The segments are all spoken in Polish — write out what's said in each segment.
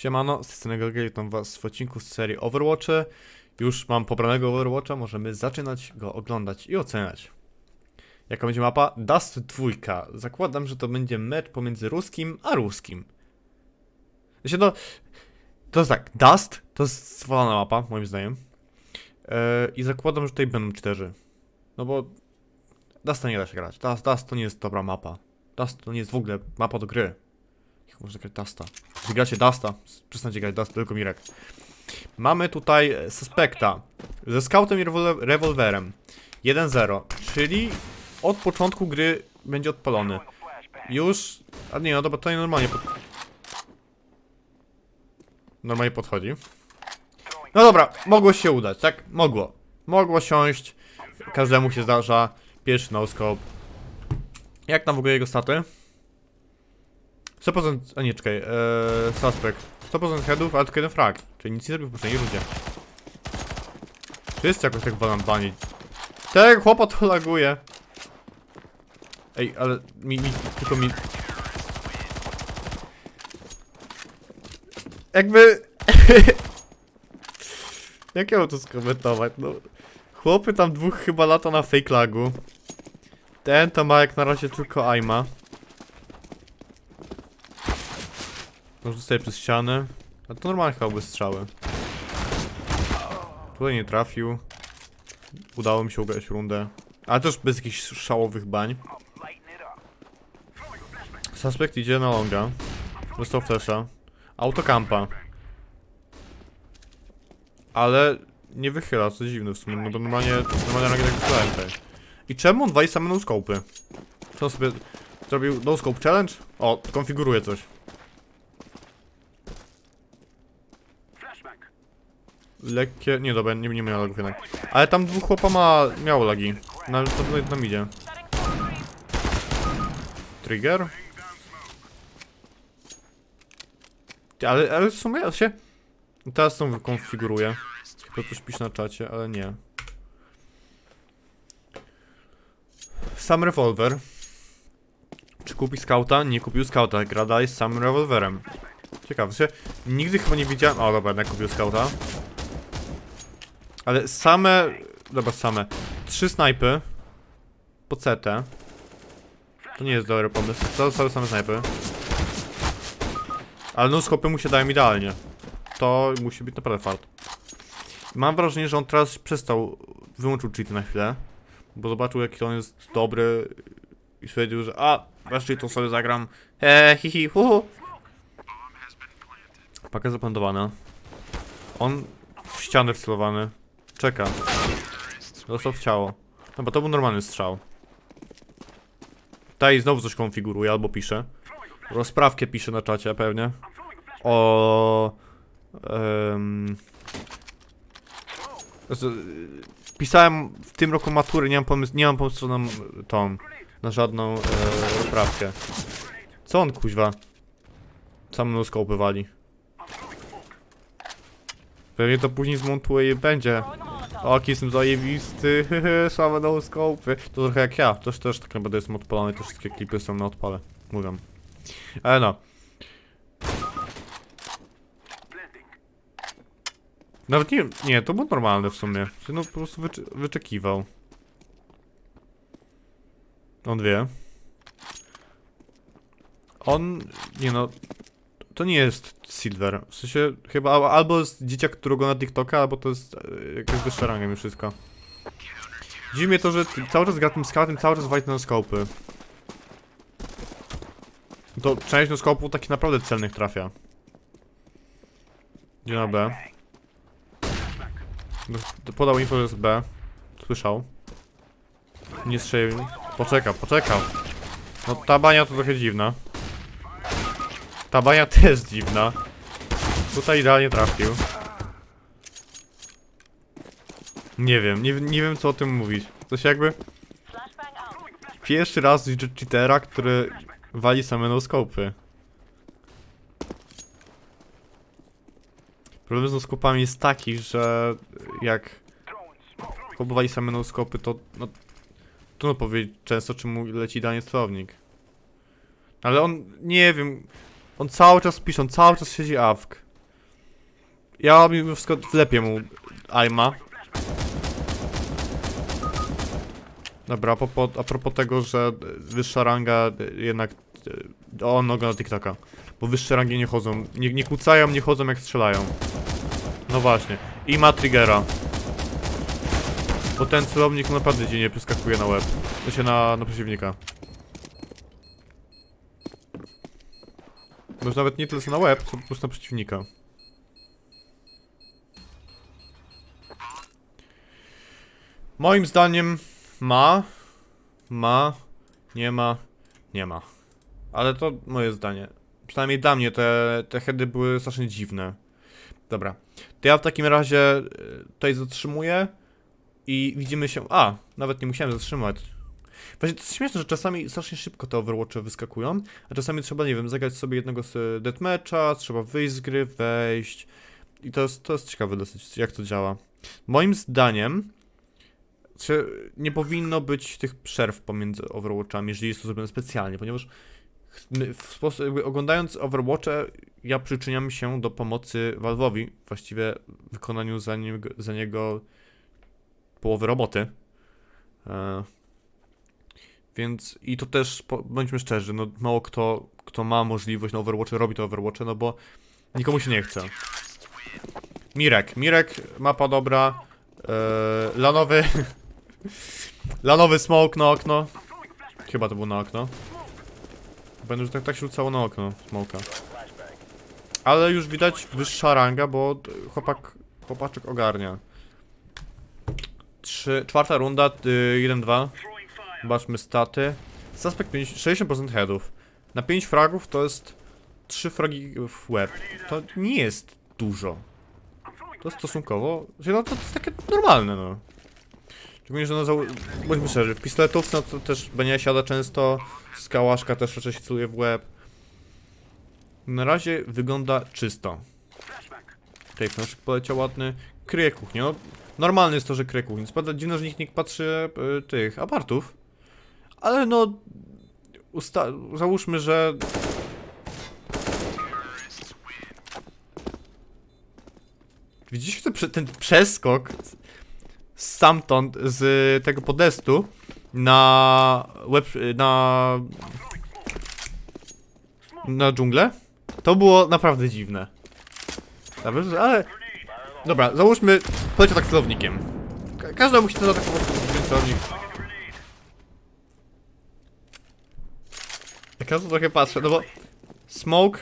Siemano, z strony Galgary, witam was w odcinku z serii Overwatche. Już mam pobranego Overwatcha, możemy zaczynać go oglądać i oceniać. Jaka będzie mapa? Dust 2. Zakładam, że to będzie mecz pomiędzy ruskim a ruskim. Znaczy no, to jest tak, Dust to jest zwalona mapa, moim zdaniem. Eee, I zakładam, że tutaj będą cztery. No bo Dust nie da się grać. Dust, Dust to nie jest dobra mapa. Dust to nie jest w ogóle mapa do gry. Jak można grać Dusta? Jeśli gracie Dusta, przestańcie grać Dust, tylko Mirek. Mamy tutaj suspekta ze scoutem i rewol rewolwerem. 1-0, czyli od początku gry będzie odpalony. Już... A nie, no dobra, to nie normalnie pod... Normalnie podchodzi. No dobra, mogło się udać, tak? Mogło. Mogło siąść. Każdemu się zdarza. Pierwszy no-scope. Jak tam w ogóle jego staty? 100%, a nie, czekaj, ee, suspect. 100% headów, ale tylko jeden frag. Czyli nic nie zrobił w poprzedniej rundzie. Czy jest jakoś tak banan bani? Tak, chłopa to laguje. Ej, ale mi, mi, tylko mi... Jakby... Jak ja mam to skomentować, no... Chłopy tam dwóch chyba lata na fake lagu. Ten to ma jak na razie tylko aima. Może zostaje przez ścianę. A to normalnie chyba były strzały. Tutaj nie trafił. Udało mi się ugrać rundę. Ale też bez jakichś szałowych bań. Suspekt idzie na longa. Dostał flesza. Autokampa. Ale nie wychyla, co dziwne w sumie, no bo normalnie, normalnie rangi tak wychylałem tutaj. I czemu on wali same no scopy? Co on sobie zrobił no scope challenge? O, konfiguruje coś. Lekkie, nie dobra, nie, nie miał lagów jednak. Ale tam dwóch chłopa ma, miało lagi. Na, to na, nam idzie. Trigger? Ale, ale w sumie się... Teraz tą wykonfiguruję. Chyba coś pisze na czacie, ale nie. Sam rewolwer. Czy kupi skauta? Nie kupił skauta. Gra dalej z samym rewolwerem. Ciekawe, się nigdy chyba nie widziałem. O, dobra, jednak kupił skauta. Ale same. Dobra, same. Trzy snajpy. Po CT. To nie jest dobry pomysł. Zostały same snajpy. Ale no skopy mu się dają idealnie. To musi być naprawdę fart. Mam wrażenie, że on teraz przestał. Wyłączył cheaty na chwilę. Bo zobaczył jaki on jest dobry. I stwierdził, że a, wreszcie to sobie zagram. He, hi, hi, hu, hu. Paka zaplantowana. On w ścianę wcelowany. Czeka. Dostał w ciało. No bo to był normalny strzał. Tutaj znowu coś konfiguruje albo pisze. Rozprawkę pisze na czacie pewnie. O... znaczy, pisałem w tym roku matury, nie mam pomysłu, nie mam pomysłu na tą, na żadną e, rozprawkę. Co on kuźwa? Sam noskopy wali. Pewnie to później zmontuję i będzie. O, jaki jestem zajebisty, same no scopy. To trochę jak ja, też też tak naprawdę jestem odpalony, te wszystkie klipy są na odpale. Mówię. Ale no. Nawet nie, nie, to było normalne w sumie. No po prostu wyczekiwał. On wie. On, nie no, to nie jest Silver. W sensie chyba al- albo jest dzieciak, którego na TikToka, albo to jest e, jakaś wyższa ranga mimo wszystko. Dziwi mnie to, że cały czas gra tym scoutem, cały czas wali na skopy. To część no skopów takich naprawdę celnych trafia. Gdzie na B? Podał info, że jest B. Słyszał. Nie strzelił. Poczekał, poczekał. No ta bania to trochę dziwna. Ta bania też dziwna. Tutaj idealnie trafił. Nie wiem, nie, nie wiem co o tym mówić. Się jakby... Pierwszy raz widzę cheatera, który wali same no-scopy. Problem z no-scopami jest taki, że jak chłopowali same no-scopy, to no, trudno powiedzieć często, czy mu leci idealnie celownik. Ale on, nie wiem, on cały czas pisze, on cały czas siedzi awk. Ja mimo wszystko wlepię mu aima. Dobra, a propos, a propos tego, że wyższa ranga jednak... e, On ogląda TikToka. Bo wyższe rangi nie chodzą. Nie, nie kłócają, nie chodzą jak strzelają. No właśnie. I ma triggera. Bo ten celownik naprawdę gdzie nie przeskakuje na łeb. To się na, na przeciwnika. Może nawet nie tyle co na łeb, co po prostu na przeciwnika. Moim zdaniem ma, ma, nie ma, nie ma. Ale to moje zdanie. Przynajmniej dla mnie te, te heady były strasznie dziwne. Dobra. To ja w takim razie y, tutaj zatrzymuję i widzimy się... A, nawet nie musiałem zatrzymać. Właśnie to jest śmieszne, że czasami strasznie szybko te Overwatche wyskakują, a czasami trzeba, nie wiem, zagrać sobie jednego z y, deathmatcha, trzeba wyjść z gry, wejść. I to jest, to jest ciekawe dosyć, jak to działa. Moim zdaniem nie powinno być tych przerw pomiędzy Overwatchami, jeżeli jest to zrobione specjalnie, ponieważ oglądając Overwatche, ja przyczyniam się do pomocy Valve'owi, właściwie wykonaniu za niego, za niego połowy roboty. E, więc i to też, bądźmy szczerzy, no mało kto, kto ma możliwość na Overwatche, robi to Overwatche, no bo nikomu się nie chce. Mirek, Mirek, mapa dobra, e, lanowy, lanowy smoke na okno. Chyba to było na okno. Będę, że tak, tak się rzucało na okno smoka. Ale już widać wyższa ranga, bo chłopak, chłopaczek ogarnia. Trzy, czwarta runda, y, 1-2. Zobaczmy staty. Suspect 5, 60% headów. Na 5 fragów to jest 3 fragi w łeb. To nie jest dużo. To stosunkowo, że no to, to jest takie normalne no. Szczególnie, że no zał... bądźmy szczerzy, w pistoletówce no to też będzie siada często, skałaszka też raczej się celuje w łeb. Na razie wygląda czysto. Tutaj flaszek poleciał ładny. Kryje kuchnię, no normalne jest to, że kryje kuchnię. Spada dziwne, że nikt nie patrzy y, tych apartów. Ale no... Usta... Załóżmy, że... Widzicie ten, prze- ten przeskok stamtąd z tego podestu na web, na na dżunglę? To było naprawdę dziwne. Dobra, ale dobra, załóżmy poleciał tak celownikiem. Ka każdy musi to tak po prostu celownik. Ja tu trochę patrzę, no bo smoke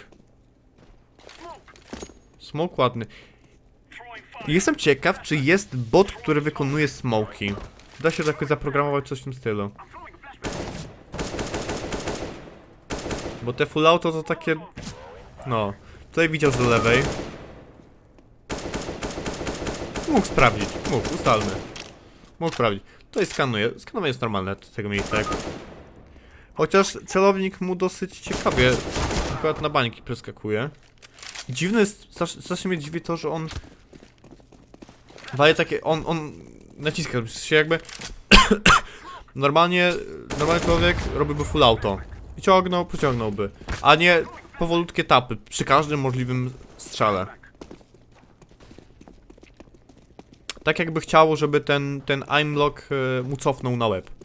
Smoke ładny. Jestem ciekaw, czy jest bot, który wykonuje smoki. Da się tak zaprogramować coś w tym stylu. Bo te full auto to takie... No. Tutaj widział z lewej. Mógł sprawdzić. Mógł, ustalmy. Mógł sprawdzić. Tutaj skanuje. Skanowanie jest normalne z tego miejsca. Chociaż celownik mu dosyć ciekawie akurat na bańki przeskakuje. Dziwne jest, strasz- strasznie mnie dziwi to, że on Daje takie, on, on naciska się jakby Normalnie, normalny człowiek robiłby full auto. I ciągnął, pociągnąłby. A nie powolutkie tapy przy każdym możliwym strzale. Tak jakby chciało, żeby ten, ten aimlock e, mu cofnął na łeb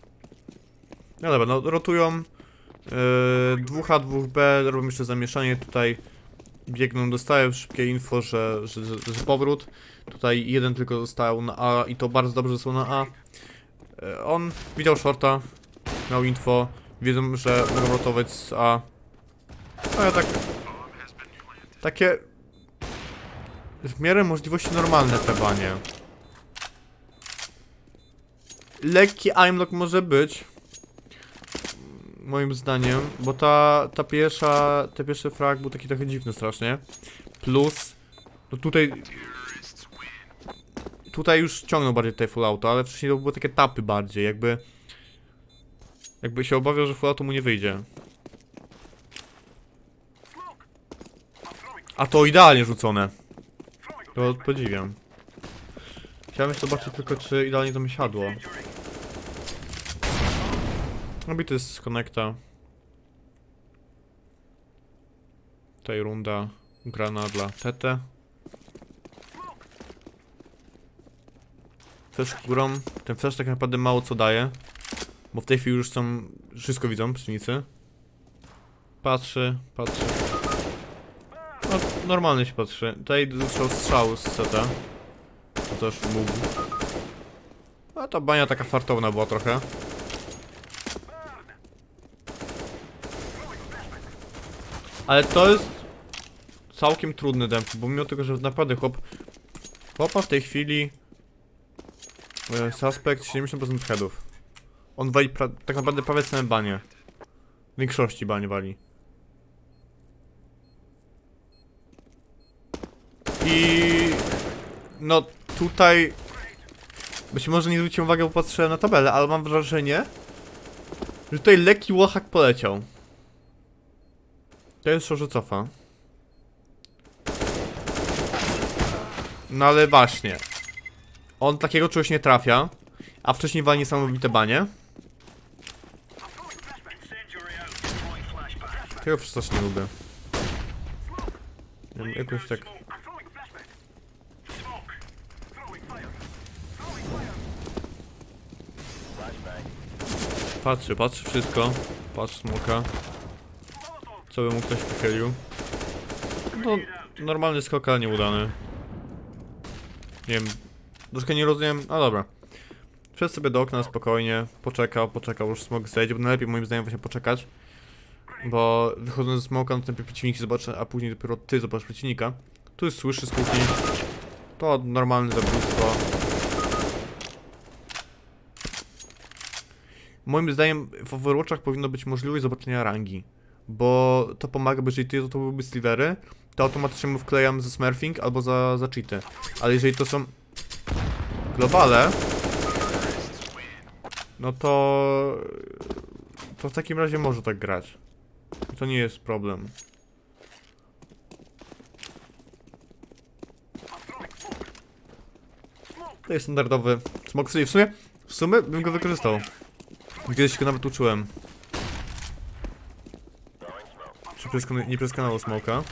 No dobra, no rotują e, 2H, 2B, robią jeszcze zamieszanie tutaj Biegną, dostają szybkie info, że, że, że, że powrót Tutaj jeden tylko został na A i to bardzo dobrze został na A. E, On widział shorta, miał info, wiedzą, że rotować z A. No ja tak... Takie... W miarę możliwości normalne tebanie. Lekki aimlock może być. Moim zdaniem, bo ta, ta pierwsza, ten pierwszy frag był taki trochę dziwny strasznie. Plus, no tutaj tutaj już ciągnął bardziej te full auto, ale wcześniej to były takie tapy bardziej, jakby... Jakby się obawiał, że full auto mu nie wyjdzie. A to idealnie rzucone. To podziwiam. Chciałem jeszcze zobaczyć tylko, czy idealnie to mi siadło. Obity jest z konekta. Tutaj runda grana dla TT. flash górą, ten flash tak naprawdę mało co daje. Bo w tej chwili już są, wszystko widzą przeciwnicy. Patrzy, patrzy. No, normalnie się patrzy. Tutaj dostał strzał z CT. To też mógł. A ta bania taka fartowna była trochę. Ale to jest całkiem trudny demp, bo mimo tego, że naprawdę chłop... Chłopa w tej chwili... e, Suspekt 70% headów. On wali pra tak naprawdę prawie same banie. W większości banie wali. I... No tutaj... Być może nie zwróciłem uwagi, bo patrzyłem na tabelę, ale mam wrażenie, że tutaj lekki łachak poleciał. To jest że cofa. No ale właśnie. On takiego czegoś nie trafia, a wcześniej wali niesamowite banie. Tego przecież nie lubię. Ja Jakoś tak... Patrzy, patrzy wszystko. Patrz smoka. Co by mu ktoś wychylił? No, normalny skok, ale nieudany. Nie wiem, troszkę nie rozumiem, a dobra. Wszedł sobie do okna spokojnie, poczekał, poczekał, już smok zejdzie, bo najlepiej moim zdaniem właśnie poczekać. Bo wychodząc ze smoka, no najpierw przeciwnik zobaczy, a później dopiero ty zobaczysz przeciwnika. Tu jest słyszy z kuchni. To normalne zabójstwo. Moim zdaniem w Overwatchach powinno być możliwość zobaczenia rangi. Bo to pomaga, bo jeżeli ty to byłyby slivery, to automatycznie mu wklejam za smurfing albo za, za cheaty. Ale jeżeli to są globale, no to to w takim razie może tak grać. To nie jest problem. To jest standardowy smok w sumie, w sumie bym go wykorzystał. Kiedyś go nawet uczyłem. Przez, nie przez kanału smoka.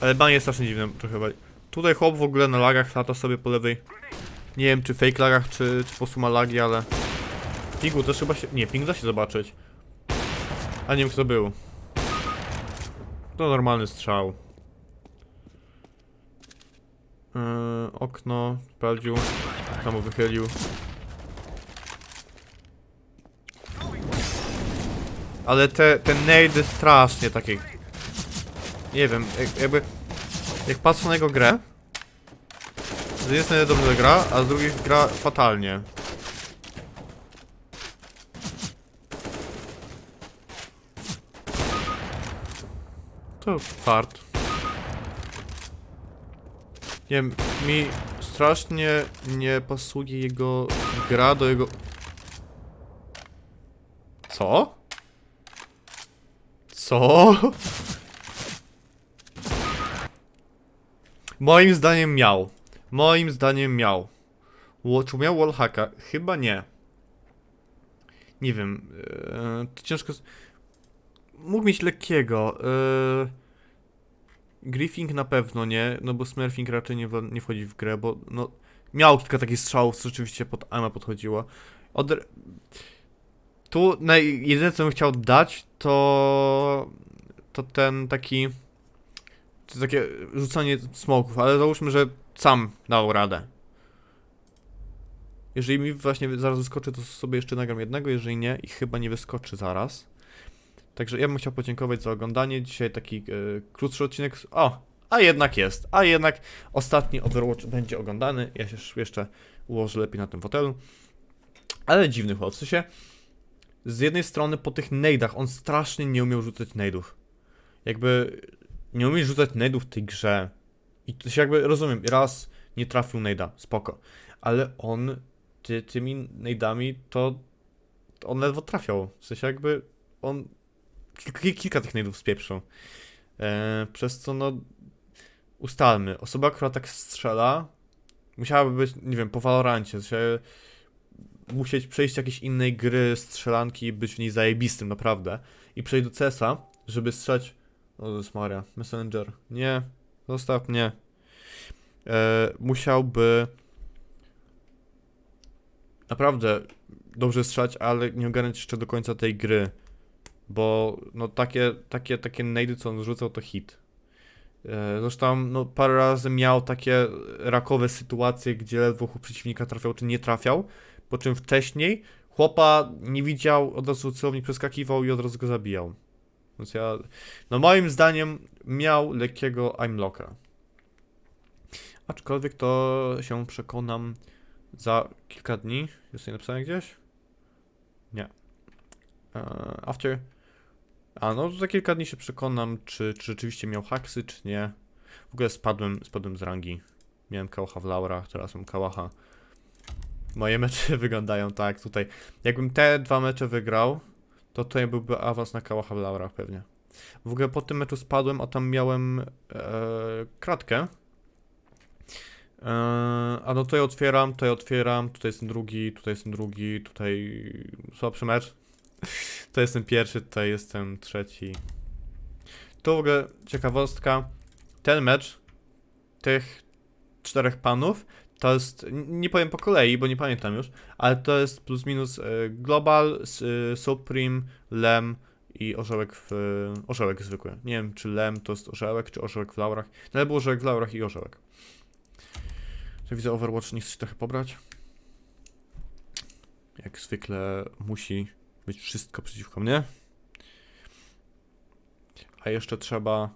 Ale ban jest strasznie dziwny trochę. bardziej. Tutaj chłop w ogóle na lagach lata sobie po lewej. Nie wiem czy fake lagach, czy, czy po prostu ma lagi, ale... Pingu też chyba się... Nie, ping da się zobaczyć. A nie wiem kto był. To normalny strzał. Yy, okno, sprawdził. Samo wychylił. Ale te, te nade strasznie takie... Nie wiem, jak, jakby... Jak patrzę na jego grę... Z jednej strony dobrze gra, a z drugiej gra fatalnie. To fart. Nie wiem, mi strasznie nie pasuje jego gra do jego... Co? Co? Moim zdaniem miał. Moim zdaniem miał. Czy miał wallhacka? Chyba nie. Nie wiem. Eee, to ciężko... Mógł mieć lekkiego. Eee, Griffing na pewno nie, no bo Smurfing raczej nie, nie wchodzi w grę, bo no... Miał kilka takich strzałów, co rzeczywiście pod Ama podchodziło. Od... Tu naj... jedyne co bym chciał dać, to... To ten taki... To takie rzucanie smoków, ale załóżmy, że sam dał radę. Jeżeli mi właśnie zaraz wyskoczy, to sobie jeszcze nagram jednego, jeżeli nie, i chyba nie wyskoczy zaraz. Także ja bym chciał podziękować za oglądanie. Dzisiaj taki e, krótszy odcinek. O, a jednak jest. A jednak ostatni Overwatch będzie oglądany. Ja się sz- jeszcze ułożę lepiej na tym fotelu. Ale dziwny chłop. Sensie, z jednej strony po tych nade'ach on strasznie nie umiał rzucać nade'ów. Jakby nie umiesz rzucać nade'ów w tej grze. I to się jakby rozumiem, raz nie trafił nade'a, spoko. Ale on ty, tymi nade'ami to to on ledwo trafiał. W sensie jakby on kilka, kilka tych nade'ów spieprzył. E, przez co no ustalmy, osoba, która tak strzela musiałaby być, nie wiem, po Valorancie, w sensie musieć przejść jakieś innej gry, strzelanki być w niej zajebistym, naprawdę. I przejść do CS-a, żeby strzelać o, jest Maria. Messenger. Nie. Zostaw mnie. E, musiałby naprawdę dobrze strzelać, ale nie ogarnąć jeszcze do końca tej gry. Bo no takie, takie, takie nady, co on rzucał, to hit. E, Zresztą no, parę razy miał takie rakowe sytuacje, gdzie ledwo przeciwnika trafiał, czy nie trafiał, po czym wcześniej chłopa nie widział, od razu celownik przeskakiwał i od razu go zabijał. Więc ja, no moim zdaniem miał lekkiego aimlocka. Aczkolwiek to się przekonam za kilka dni. Jest to napisane gdzieś? Nie. Eee, after. A no, za kilka dni się przekonam, czy, czy rzeczywiście miał haksy, czy nie. W ogóle spadłem, spadłem z rangi. Miałem kałacha w laurach, teraz mam kałacha. Moje mecze wyglądają tak tutaj. Jakbym te dwa mecze wygrał, to tutaj byłby awans na kałacha w laurach pewnie. W ogóle po tym meczu spadłem, a tam miałem e, kratkę. E, a no tutaj otwieram, tutaj otwieram, tutaj jest ten drugi, tutaj jest ten drugi, tutaj słabszy mecz. To jest ten pierwszy, tutaj jest ten trzeci. Tu w ogóle ciekawostka, ten mecz tych czterech panów to jest, nie powiem po kolei, bo nie pamiętam już, ale to jest plus minus e, Global, e, Supreme, Lem i orzełek w, orzełek zwykły. Nie wiem, czy Lem to jest orzełek, czy orzełek w laurach. No ale był orzełek w laurach i orzełek. To widzę Overwatch, nie chce się trochę pobrać. Jak zwykle musi być wszystko przeciwko mnie. A jeszcze trzeba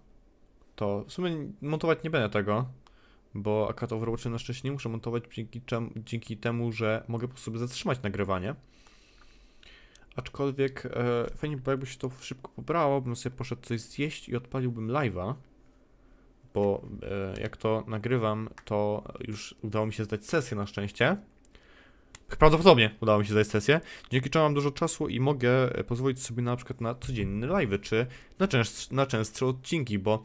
to. W sumie montować nie będę tego, bo akurat Overwatchy na szczęście nie muszę montować dzięki, dzięki temu, że mogę po sobie zatrzymać nagrywanie. Aczkolwiek e, fajnie by jakby się to szybko pobrało, bym sobie poszedł coś zjeść i odpaliłbym live'a. Bo e, jak to nagrywam, to już udało mi się zdać sesję na szczęście. Prawdopodobnie udało mi się zdać sesję, dzięki czemu mam dużo czasu i mogę e, pozwolić sobie na przykład na codzienny live, czy na, częstsze, na częstsze odcinki, bo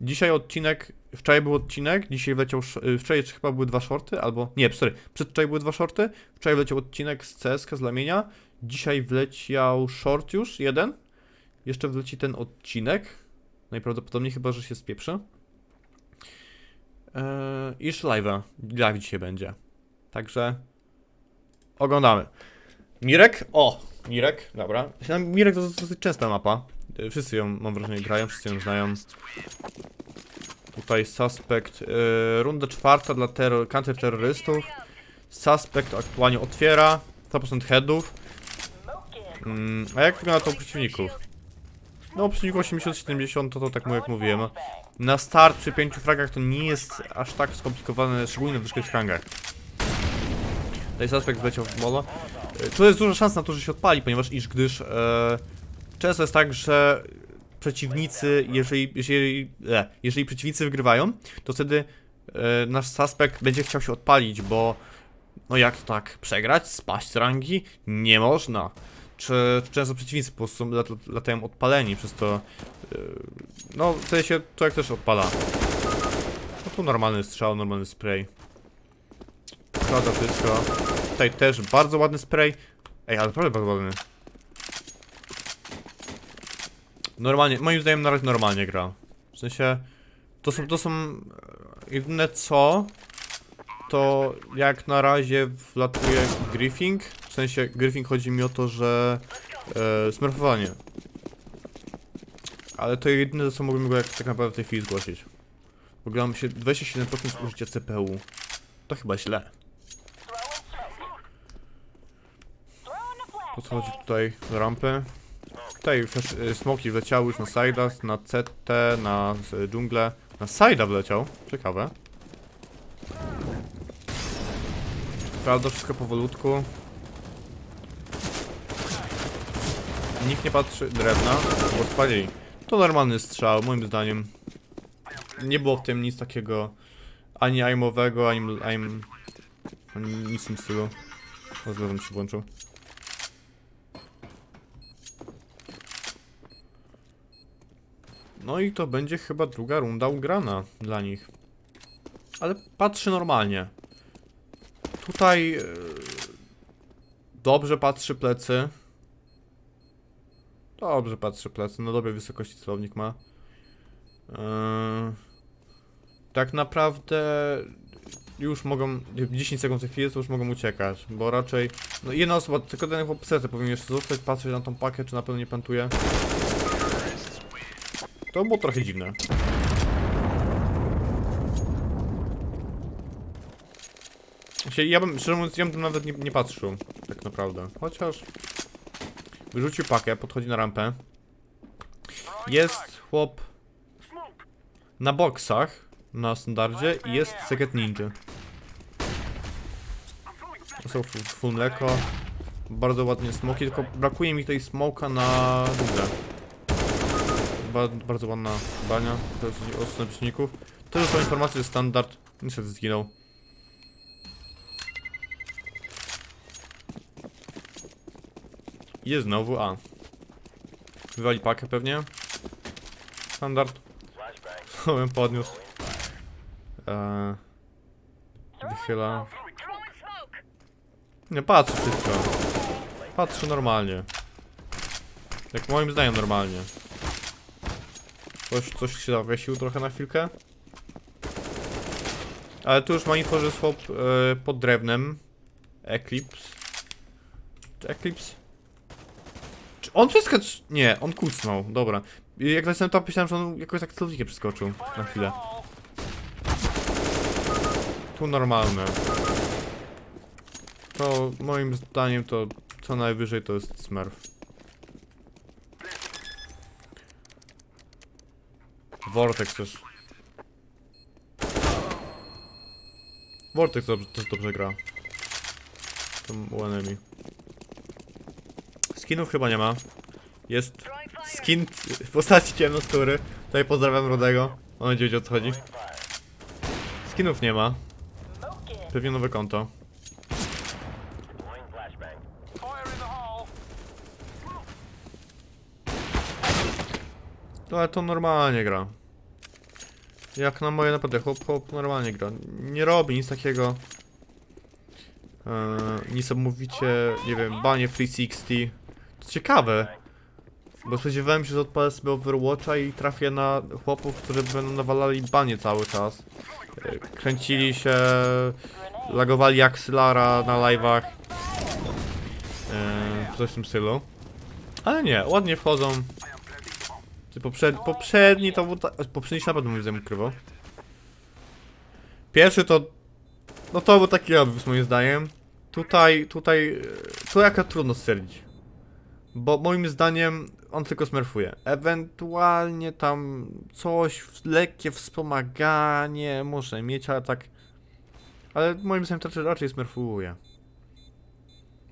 dzisiaj odcinek, wczoraj był odcinek, dzisiaj wleciał, y, wczoraj chyba były dwa shorty, albo, nie, sorry, przedwczoraj były dwa shorty, wczoraj wleciał odcinek z CSK, z Lamienia, dzisiaj wleciał short już, jeden, jeszcze wleci ten odcinek, najprawdopodobniej chyba, że się spieprzy. Eee, I jeszcze live dzisiaj będzie, także oglądamy. Mirek? O, Mirek, dobra. Mirek to dosyć częsta mapa. Wszyscy ją, mam wrażenie, grają, wszyscy ją znają. Tutaj suspekt. y, runda czwarta dla terror, counterterrorystów. Suspekt aktualnie otwiera. 100% headów. Mm, a jak wygląda to u przeciwników? No, u przeciwników 80-70 to, to tak jak mówiłem. Na start przy 5 fragach to nie jest aż tak skomplikowane, szczególnie na wyższych rangach. Tutaj suspekt wleciał w molo. E, Tu jest duża szansa na to, że się odpali, ponieważ iż gdyż e, często jest tak, że przeciwnicy, jeżeli, jeżeli, e, jeżeli przeciwnicy wygrywają, to wtedy e, nasz suspekt będzie chciał się odpalić, bo no jak to tak przegrać, spaść z rangi? Nie można. Czy często przeciwnicy po prostu lat, latają odpaleni, przez to e, no w sensie to jak też odpala. No tu normalny strzał, normalny spray. Prawda wszystko. Tutaj też bardzo ładny spray. Ej, ale naprawdę bardzo ładny. Normalnie, moim zdaniem na razie normalnie gra. W sensie, to są, to są e, jedyne co, to jak na razie wlatuje griffing. W sensie, griffing chodzi mi o to, że e, smurfowanie. Ale to jedyne co mógłbym go jak tak naprawdę w tej chwili zgłosić. Ogóle mam się 27% użycia CPU. To chyba źle. Po co chodzi tutaj do rampy? Tutaj y, smoki wleciały już na side'a, na CT, na y, dżunglę. Na side'a wleciał, ciekawe. Prawda, wszystko powolutku. Nikt nie patrzy, drewna, bo spalili. To normalny strzał, moim zdaniem. Nie było w tym nic takiego ani aimowego, ani aim... ani nic w tym stylu. Rozglądam się włączył. No i to będzie chyba druga runda ugrana dla nich. Ale patrzy normalnie. Tutaj... e, Dobrze patrzy plecy. Dobrze patrzy plecy. No dobrej wysokości celownik ma. Eee, tak naprawdę... już mogą, 10 sekund tej chwili, to już mogą uciekać, bo raczej, no jedna osoba, tylko ten chłop serce powinien jeszcze zostać, patrzeć na tą pakę, czy na pewno nie plantuje. To było trochę dziwne. Ja bym, szczerze mówiąc, ja bym nawet nie, nie patrzył, tak naprawdę. Chociaż wyrzucił pakę, podchodzi na rampę. Jest chłop na boksach, na standardzie i jest Secret Ninja. To są full, mleko. Bardzo ładnie smoki, tylko brakuje mi tutaj smoka na długie. Ba bardzo ładna bania, to jest od przeciwników. To już są informacje, że standard niestety zginął. Jest znowu A. Wywali pakę pewnie. Standard. Sobie podniósł. Eee, wychyla. Nie patrzę wszystko. Patrzę normalnie. Jak moim zdaniem normalnie. Coś, coś się zawiesił trochę na chwilkę. Ale tu już ma info, jest chłop e, pod drewnem. Eclipse. Czy Eclipse? Czy on przeskoczył? Nie, on kucnął, dobra. Jak nacisnąłem to, myślałem, że on jakoś tak celownikiem przeskoczył na chwilę. Tu normalne. To moim zdaniem to co najwyżej to jest smurf. Vortex też. Vortex dobrze, też dobrze gra. Tam u. Skinów chyba nie ma. Jest skin w postaci ciemnoskóry. Tutaj pozdrawiam Rodego. On będzie wiedział o co chodzi. Skinów nie ma. Pewnie nowe konto. No ale to normalnie gra. Jak na moje naprawdę, chłop, chłop normalnie gra. Nie robi nic takiego. Eee, niesamowicie, nie wiem, banie 360. To ciekawe. Bo spodziewałem się, że odpalę sobie Overwatcha i trafię na chłopów, którzy będą nawalali banie cały czas. Eee, kręcili się, lagowali jak Sylara na live'ach. Eee, coś w tym stylu. Ale nie, ładnie wchodzą. Poprzed, poprzedni to był poprzedni się naprawdę moim zdaniem ukrywał. Pierwszy to... No to był taki obvious moim zdaniem. Tutaj, tutaj... e, To jaka trudno stwierdzić. Bo moim zdaniem on tylko smurfuje. Ewentualnie tam coś, lekkie wspomaganie może mieć, ale tak... Ale moim zdaniem to raczej- smurfuje.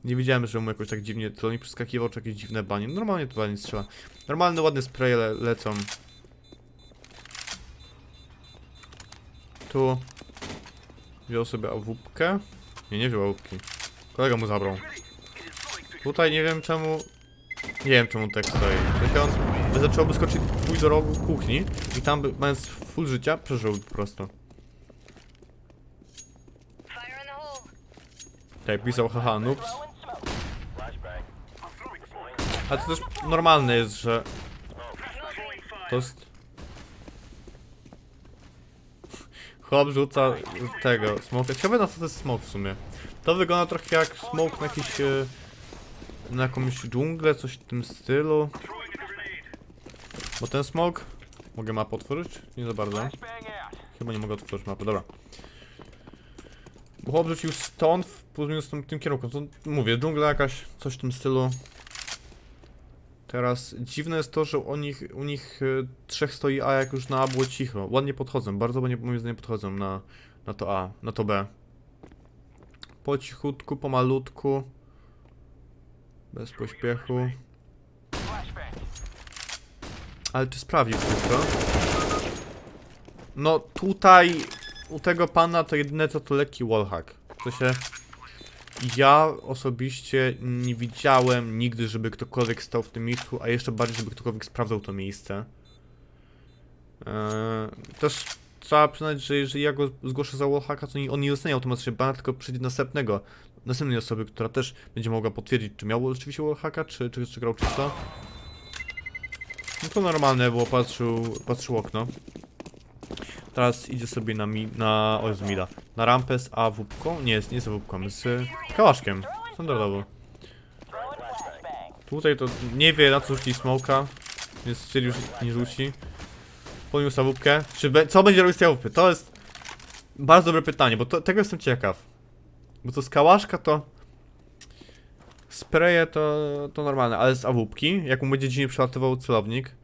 Nie widziałem, że mu jakoś tak dziwnie to nie przeskakiwał, czy jakieś dziwne banie. Normalnie to banie strzela. Normalne, ładne spraye le lecą. Tu. Wziął sobie awupkę. Nie, nie wziął awupki. Kolega mu zabrał. Tutaj nie wiem czemu... Nie wiem czemu tak stoi. Coś on zacząłby skoczyć pójść do rogu w kuchni i tam by, mając full życia przeżył po prostu. Tutaj pisał haha noobs. Ale to też normalne jest, że to jest... Chłop rzuca tego, smoka. Ciekawe na co to jest w sumie. To wygląda trochę jak smok na jakiś... e, Na jakąś dżunglę, coś w tym stylu. Bo ten smok... Mogę mapę otworzyć? Nie za bardzo. Chyba nie mogę otworzyć mapy, dobra. Bo chłop rzucił stąd w plus minus tym, tym kierunku. To mówię, dżungla jakaś, coś w tym stylu. Teraz dziwne jest to, że u nich, u nich y, trzech stoi A, jak już na A było cicho. Ładnie podchodzą, bardzo ładnie moim zdaniem podchodzą na, na to A, na to B. Po cichutku, pomalutku. Bez pośpiechu. Ale czy sprawił wszystko? No tutaj u tego pana to jedyne co to lekki wallhack. To się ja osobiście nie widziałem nigdy, żeby ktokolwiek stał w tym miejscu, a jeszcze bardziej, żeby ktokolwiek sprawdzał to miejsce. Eee, też trzeba przyznać, że jeżeli ja go zgłoszę za wallhacka, to on nie dostanie automatycznie bana, tylko przyjdzie następnego, następnej osoby, która też będzie mogła potwierdzić, czy miał rzeczywiście wallhacka, czy, czy, czy grał czysto. No to normalne, bo patrzył, patrzył okno. Teraz idzie sobie na mi, na, o Jezu, mida, na rampę z AWP-ką, nie, z- nie z AWP-ką, z kałaszkiem, standardowo. Tutaj to nie wie na co rzuci smoka, więc stwierdził, już nie rzuci. Podniósł AWP-kę, czy be, co będzie robić z tej AWP? To jest bardzo dobre pytanie, bo to, tego jestem ciekaw. Bo to z kałaszka to... Spreje to, to normalne, ale z awupki, jak mu będzie dziwnie przelatywał celownik,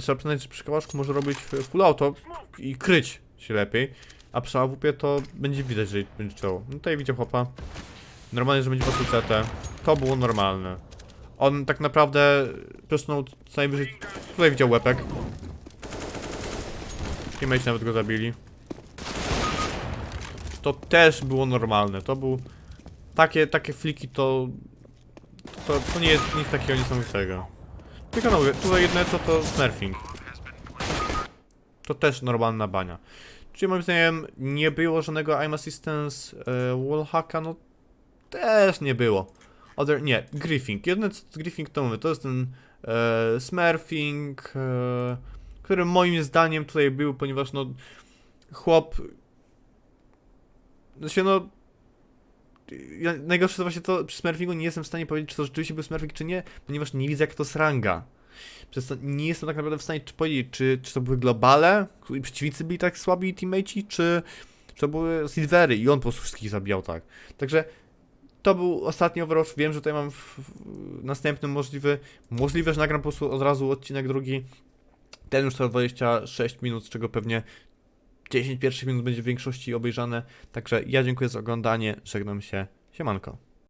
trzeba przyznać, że przy kałaszku może robić full auto i kryć się lepiej, a przy awupie to będzie widać, że będzie czoło. No tutaj widział chłopa. Normalnie, że będzie patrzył CT. To było normalne. On tak naprawdę przesunął co najwyżej... Tutaj widział łepek. Teammates nawet go zabili. To też było normalne. To był... Takie, takie fliki to... To, to nie jest nic takiego niesamowitego. Tylko no, tutaj jedne co to smurfing. To też normalna bania. Czyli moim zdaniem nie było żadnego aim assistance e, wallhacka, no też nie było. Other, nie, griefing. Jedno co to griefing to mówię, to jest ten e, smurfing, e, który moim zdaniem tutaj był, ponieważ no chłop znaczy no najgorsze to właśnie to przy smurfingu nie jestem w stanie powiedzieć, czy to rzeczywiście był smurfing, czy nie, ponieważ nie widzę jak to z ranga. Przez to nie jestem tak naprawdę w stanie powiedzieć, czy, czy to były globale, i przeciwnicy byli tak słabi teammateci, czy, czy to były silvery i on po prostu wszystkich zabijał tak. Także to był ostatni Overwatch, wiem, że tutaj mam w, w, następny możliwy, możliwe, że nagram po prostu od razu odcinek drugi. Ten już trwa 26 minut, z czego pewnie 10 pierwszych minut będzie w większości obejrzane. Także ja dziękuję za oglądanie, żegnam się, siemanko.